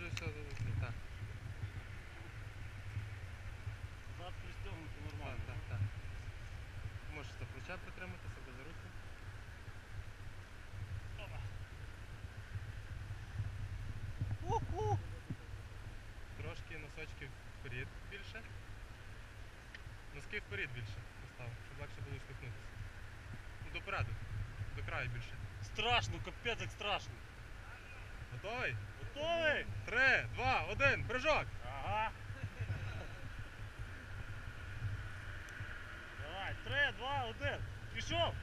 вже все завезли, так. Зад пристегнути нормально. Так, так, так. Можеш за плеча притримати, себе за руку. руки. Трошки носочки вперед більше. Носки вперед більше поставив, щоб легше було штукнутися. Ну, до переду, до краю більше. Страшно, капець як страшно. Готовий? Готовий? Три, два, один, прыжок! Ага. Давай, три, два, один. Пішов.